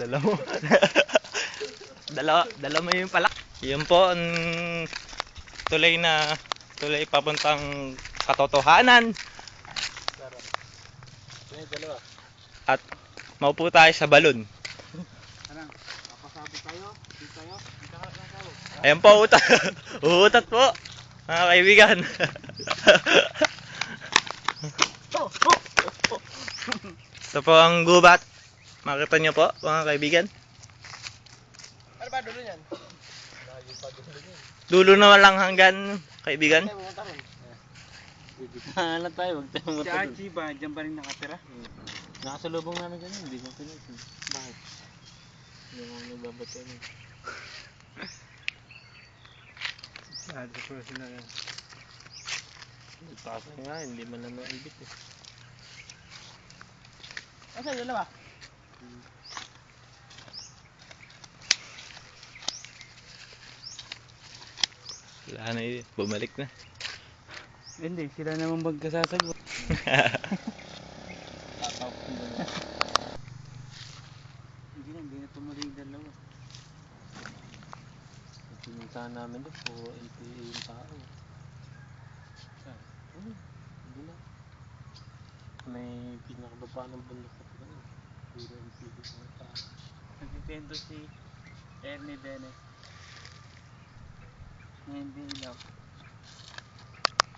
Dala mo. dala, dala mo yung palak. Yun po ang tulay na tulay papuntang katotohanan. At maupo tayo sa balon. Ayan po, utat. Uutat po. Mga kaibigan. Ito po ang gubat. Makita niyo po, mga kaibigan. Ano ba dulo niyan? Dulo naman lang hanggan, kaibigan. Hanap tayo, huwag tayo Si matagal. Archie ba? Diyan pa rin nakatira? Nakasalubong namin ganun, hindi ko pinusin. Bakit? Hindi mo nagbabato yun. Ah, di ko sila yan. Ipasa nga, hindi man na maibit eh. Asa yun ba? Wala na yun, bumalik na. Hindi, sila naman magkasasagot. Hindi na, hindi na tumuloy yung dalawa. Pinuntahan namin doon, puro LPA yung tao. Saan? Hmm, hindi na. May pinakababa ng bundok Nagtitendo si Ernie Bene. Na hindi ilaw.